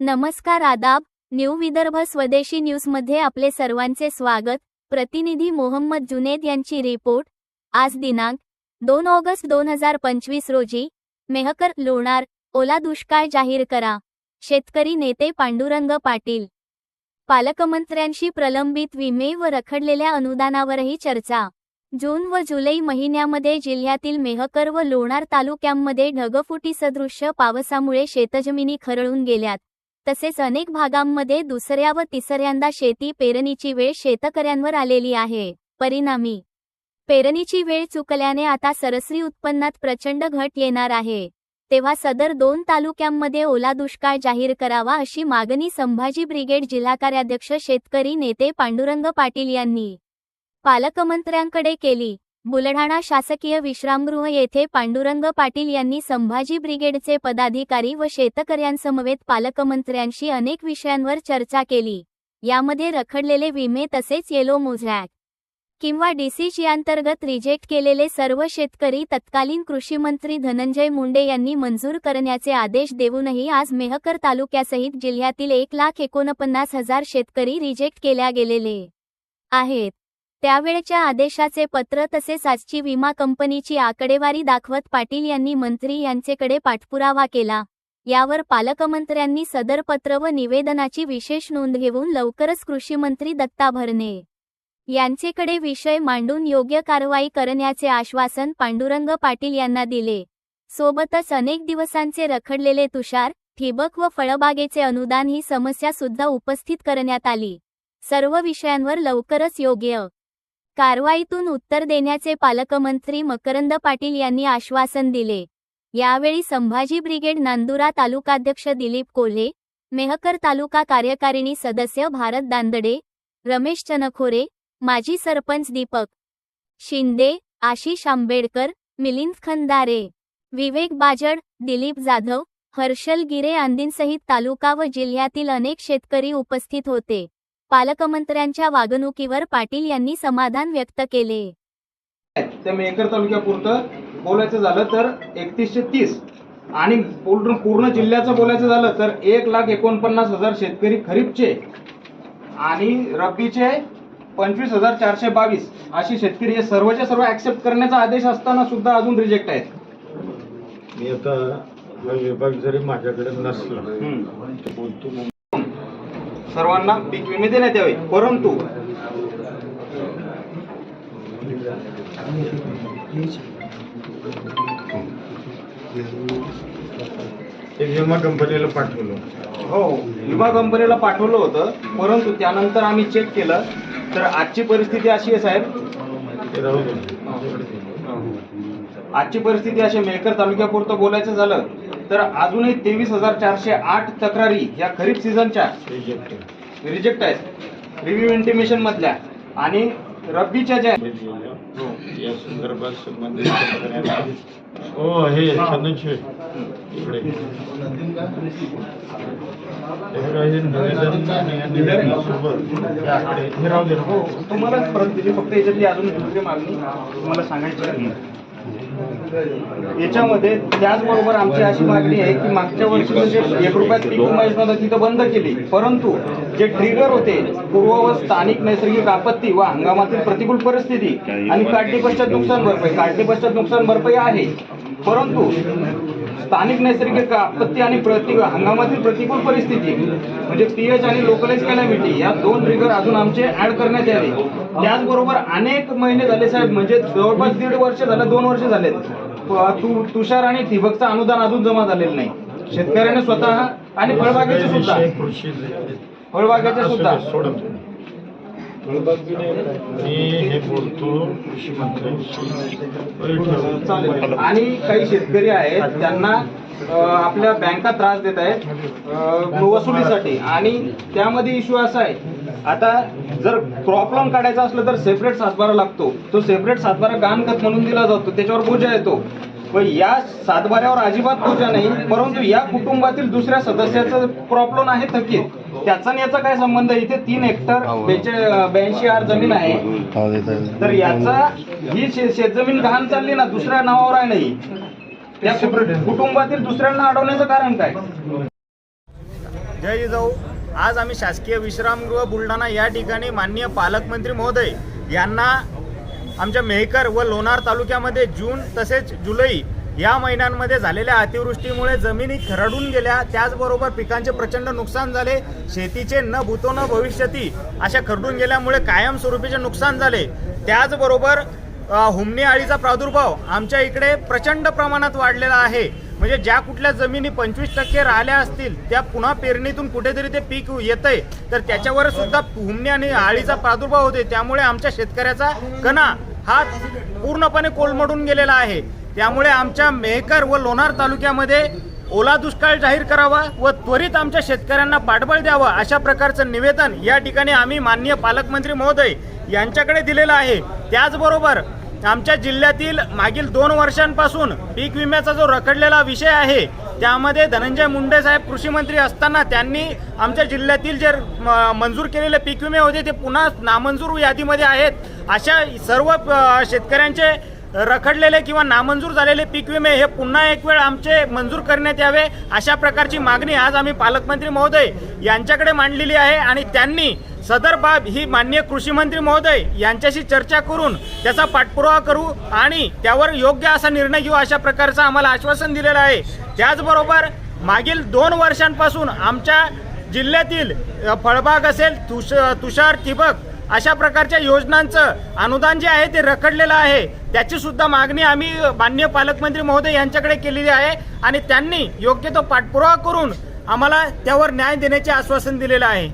नमस्कार आदाब न्यू विदर्भ स्वदेशी न्यूजमध्ये आपले सर्वांचे स्वागत. प्रतिनिधी मोहम्मद जुनेद यांची रिपोर्ट. आज दिनांक दोन ऑगस्ट दोन हजार पंचवीस रोजी मेहकर लोणार ओला दुष्काळ जाहीर करा. शेतकरी नेते पांडुरंग पाटील. पालकमंत्र्यांशी प्रलंबित विमे व रखडलेल्या अनुदानावरही चर्चा. जून व जुलै महिन्यामध्ये जिल्ह्यातील मेहकर व लोणार तालुक्यांमध्ये ढगफुटी सदृश्य पावसामुळे शेतजमिनी खरळून गेल्यात. तसेच अनेक भागांमध्ये दुसऱ्या व तिसऱ्यांदा शेती पेरणीची वेळ शेतकऱ्यांवर आलेली आहे. परिणामी पेरणीची वेळ चुकल्याने आता सरसरी उत्पन्नात प्रचंड घट येणार आहे. तेव्हा सदर दोन तालुक्यांमध्ये ओला दुष्काळ जाहीर करावा अशी मागणी संभाजी ब्रिगेड जिल्हा कार्याध्यक्ष शेतकरी नेते पांडुरंग पाटील यांनी पालकमंत्र्यांकडे केली. बुलढाणा शासकीय विश्रामगृह येथे पांडुरंग पाटील यांनी संभाजी ब्रिगेडचे पदाधिकारी व शेतकऱ्यांसमवेत पालकमंत्र्यांशी अनेक विषयांवर चर्चा केली. यामध्ये रखडलेले विमे तसेच येलो मोझॅक किंवा डीसीजी अंतर्गत रिजेक्ट केलेले सर्व शेतकरी तत्कालीन कृषीमंत्री धनंजय मुंडे यांनी मंजूर करण्याचे आदेश देऊनही आज मेहकर तालुक्यासहित जिल्ह्यातील एक लाख एकोणपन्नास हजार शेतकरी रिजेक्ट केल्या गेलेले आहेत. त्यावेळच्या आदेशाचे पत्र तसेच आजची विमा कंपनीची आकडेवारी दाखवत पाटील यांनी मंत्री यांचेकडे पाठपुरावा केला. यावर पालकमंत्र्यांनी सदर पत्र व निवेदनाची विशेष नोंद घेऊन लवकरच कृषीमंत्री दत्ता भरणे यांचेकडे विषय मांडून योग्य कारवाई करण्याचे आश्वासन पांडुरंग पाटील यांना दिले. सोबतच अनेक दिवसांचे रखडलेले तुषार ठिबक व फळबागेचे अनुदान ही समस्या सुद्धा उपस्थित करण्यात आली. सर्व विषयांवर लवकरच योग्य कारवाईतून उत्तर देण्याचे पालकमंत्री मकरंद पाटील यांनी आश्वासन दिले. यावेळी संभाजी ब्रिगेड नांदुरा तालुकाध्यक्ष दिलीप कोल्हे मेहकर तालुका कार्यकारिणी सदस्य भारत दांदडे रमेश चनखोरे माजी सरपंच दीपक. शिंदे आशिष आंबेडकर मिलिंद खंदारे. विवेक बाजड दिलीप जाधव हर्षल गिरे आंदींसहित तालुका व जिल्ह्यातील अनेक शेतकरी उपस्थित होते. पालकमंत्र्यांच्या वागणुकीवर पाटील यांनी समाधान व्यक्त केले. त्या मेकर तालुक्यापुरतं बोलायचं झालं तर एकतीसशे तीस आणि पूर्ण पूर्ण जिल्ह्याचं बोलायचं झालं तर एक लाख एकोणपन्नास हजार शेतकरी खरीपचे आणि रब्बीचे पंचवीस हजार चारशे बावीस असे शेतकरी हे सर्वच्या सर्व ऍक्सेप्ट करण्याचा आदेश असताना सुद्धा अजून रिजेक्ट आहेत. मी आता हा विभाग जरी माझ्याकडे नसला तर बोलतो मग सर्वांना पीक विमे देण्यात यावे परंतु ते विमा कंपनीला पाठवलं हो विमा कंपनीला पाठवलं होतं परंतु त्यानंतर आम्ही चेक केलं. तर आजची परिस्थिती अशी आहे साहेब. ते राहू दे. आजची परिस्थिती अशी मेहकर तालुक्यापुरतं बोलायचं झालं तर अजूनही तेवीस हजार चारशे आठ तक्रारी या खरीप सीझनच्या. रिजेक्ट आहेत. रिव्ह्यू इंटिमेशन मधल्या. आणि रब्बीच्या ज्या या संदर्भात संबंधित शेतकऱ्यांना हो हे. इकडे. हे. हे हे हो तुम्हाला परत दिली. फक्त याच्यातली अजून दुसरी मागणी तुम्हाला सांगायची आहे. याच्यामध्ये त्याचबरोबर आमची अशी मागणी आहे की मागच्या वर्षी म्हणजे एक रुपयात पीक विमा योजना तिथं बंद केली. परंतु जे ट्रिगर होते पूर्व व स्थानिक नैसर्गिक आपत्ती व हंगामातील प्रतिकूल परिस्थिती आणि काढणी पश्चात नुकसान भरपाई काढणी पश्चात नुकसान भरपाई आहे. परंतु स्थानिक नैसर्गिक आपत्ती आणि प्रति हंगामातील प्रतिकूल परिस्थिती म्हणजे पीएच आणि लोकलाइज कॅलॅमिटी या दोन ट्रिगर अजून आमचे ऍड करण्यात यावे. त्याचबरोबर अनेक महिने झाले साहेब म्हणजे जवळपास दीड वर्ष झालं दोन वर्ष झालेत. तुषार आणि ठिबकचं अनुदान अजून जमा झालेलं नाही. शेतकऱ्याने स्वतः आणि फळबागेचे सुद्धा. फळबागेचे सुद्धा. मी हे बोलतो कृषी मंत्र्यांशी चालेल. आणि काही शेतकरी आहेत त्यांना आपल्या बँका त्रास देत आहेत वसुलीसाठी. आणि त्यामध्ये इश्यू असा आहे आता जर क्रॉप लोन काढायचं असलं तर सेपरेट सातबारा लागतो. तो सेपरेट सातबारा गहाणखत म्हणून दिला जातो त्याच्यावर बोजा येतो. व या सातबाऱ्यावर अजिबात पूजा नाही परंतु या कुटुंबातील दुसऱ्या सदस्याचं प्रॉब्लेम आहे थकीत. त्याचा आणि याचा काय संबंध इथे तीन हेक्टर ब्याऐंशी आर जमीन आहे. तर याचा ही शेतजमीन गहाण चालली ना दुसऱ्या नावावर आहे नाही त्या कुटु- कुटुंबातील दुसऱ्यांना अडवण्याचं कारण काय? जय जिजाऊ. आज आम्ही शासकीय विश्रामगृह बुलढाणा या ठिकाणी माननीय पालकमंत्री महोदय यांना आमच्या मेहकर व लोणार तालुक्यामध्ये जून तसेच जुलै या महिन्यांमध्ये झालेल्या अतिवृष्टीमुळे जमिनी खरडून गेल्या. त्याचबरोबर पिकांचे प्रचंड नुकसान झाले. शेतीचे न भूतो न भविष्यती अशा खरडून गेल्यामुळे कायमस्वरूपीचे नुकसान झाले. त्याचबरोबर हुमणी आळीचा प्रादुर्भाव आमच्या इकडे प्रचंड प्रमाणात वाढलेला आहे. म्हणजे ज्या कुठल्या जमिनी पंचवीस टक्के राहिल्या असतील त्या पुन्हा पेरणीतून कुठेतरी ते पीक येतंय. तर त्याच्यावर सुद्धा हुमणी आणि आळीचा प्रादुर्भाव होते त्यामुळे आमच्या शेतकऱ्याचा कणा हा पूर्णपणे कोलमडून गेलेला आहे. त्यामुळे आमच्या मेहकर व लोणार तालुक्यामध्ये ओला दुष्काळ जाहीर करावा व त्वरित आमच्या शेतकऱ्यांना पाठबळ द्यावं अशा प्रकारचं निवेदन या ठिकाणी आम्ही माननीय पालकमंत्री महोदय यांच्याकडे दिलेलं आहे. त्याचबरोबर आमच्या जिल्ह्यातील मागील दोन वर्षांपासून पीक विम्याचा जो रखडलेला विषय आहे त्यामध्ये धनंजय मुंडे साहेब कृषी मंत्री असताना त्यांनी आमच्या जिल्ह्यातील जे मंजूर केलेले पीक विमे होते ते पुन्हा नामंजूर यादीमध्ये आहेत. अशा सर्व शेतकऱ्यांचे रखडलेले किंवा नामंजूर झालेले पीक विमे हे पुन्हा एक वेळ आमचे मंजूर करण्यात यावे अशा प्रकारची मागणी आज आम्ही पालकमंत्री महोदय यांच्याकडे मांडलेली आहे आणि त्यांनी सदर बाब ही माननीय कृषी मंत्री महोदय यांच्याशी चर्चा करून त्याचा पाठपुरावा करू आणि त्यावर योग्य असा निर्णय घेऊ अशा प्रकारचं आम्हाला आश्वासन दिलेलं आहे. त्याचबरोबर मागील दोन वर्षांपासून आमच्या जिल्ह्यातील फळबाग असेल तुष तुषार ठिबक अशा प्रकारच्या योजनांचं अनुदान जे आहे ते रखडलेलं आहे. त्याची सुद्धा मागणी आम्ही माननीय पालकमंत्री महोदय यांच्याकडे केलेली आहे आणि त्यांनी योग्य तो पाठपुरावा करून आम्हाला त्यावर न्याय देण्याचे आश्वासन दिलेलं आहे.